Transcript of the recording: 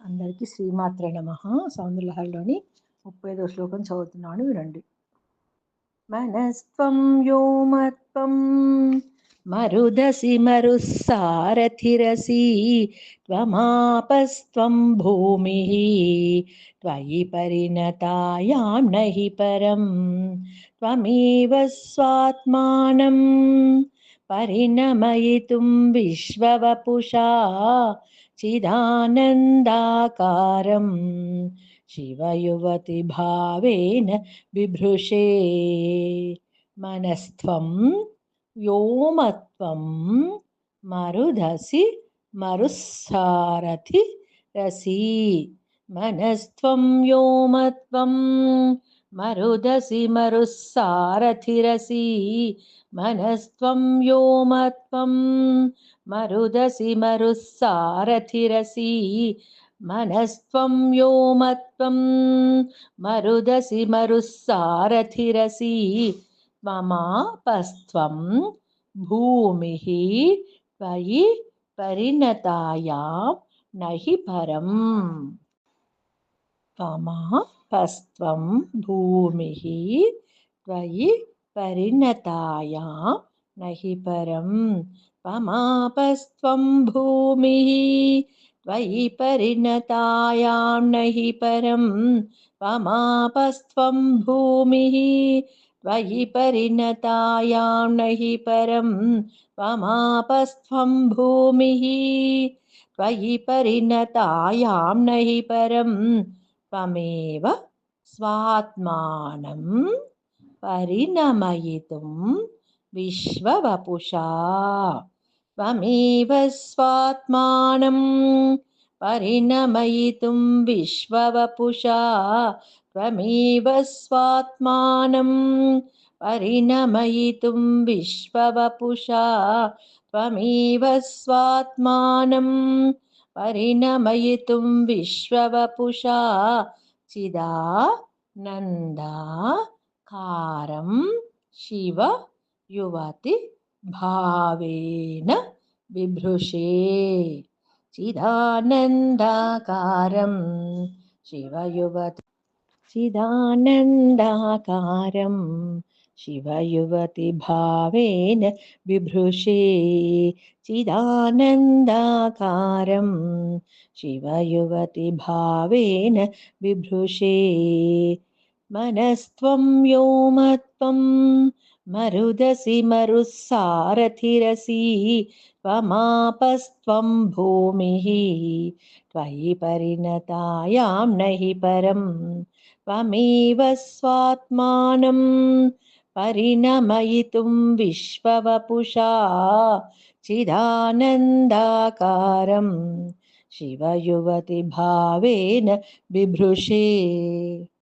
అందరికీ శ్రీమాత్రే నమ. సౌందర్యలహరిలోని ముప్పై ఐదో శ్లోకం చదువుతున్నాను వినండి. మనస్త్వం వ్యోమత్వం మరుదసి మరుస్సారథిరసి త్వమాపస్త్వం భూమి త్వయి పరిణతాయాం నహి పరం త్వమేవ స్వాత్మానం परिणमयितुं विश्ववपुषा चिदानन्दाकारं शिवयुवतिभावेन बिभृशे मनस्त्वं व्योमत्वं मरुधसि मरुस्सारथि रसी मनस्त्वं व्योमत्वं మరుదసి మరుస్సారథిరసి. మనస్త్వం వ్యోమత్వం. మరుదసి మరుస్సారథిరసి. మనస్త్వం వ్యోమత్వం. మరుదసి మరుస్సారథిరసి. త్వమాపస్త్వం భూమి త్వయి పరిణతాయాం నహి పరం. త్వమా स्त्वं भूमिः त्वयि परिणतायां नहि परं पमापस्त्वं भूमिः त्वयि परिणतायां नहि परं पमापस्त्वं भूमिः त्वयि परिणतायां नहि परं पमापस्त्वं भूमिः त्वयि परिणतायां नहि परम् త్వమేవ స్వాత్మానం పరిణమయితుం విశ్వవపుషా త్వమేవ స్వాత్మానం పరిణమయితుం విశ్వవపుషా త్వమేవ స్వాత్మానం పరిణమయితుం విశ్వవపుషా త్వమేవ స్వాత్మానం परिणमयितुं विश्ववपुषा चिदानन्दाकारं शिव युवति भावेन बिभृशे चिदानन्दाकारं शिवयुवति चिदानन्दाकारं शिवयुवति भावेन बिभृशे चिदानन्दाकारं शिवयुवति भावेन बिभृशे मनस्त्वं व्योमत्वं मरुदसि मरुस्सारथिरसि त्वमापस्त्वं भूमिः त्वयि परिणतायां नहि परं त्वमेव स्वात्मानं परिणमयितुं विश्ववपुषा चिदानन्दाकारं शिवयुवतिभावेन बिभृशे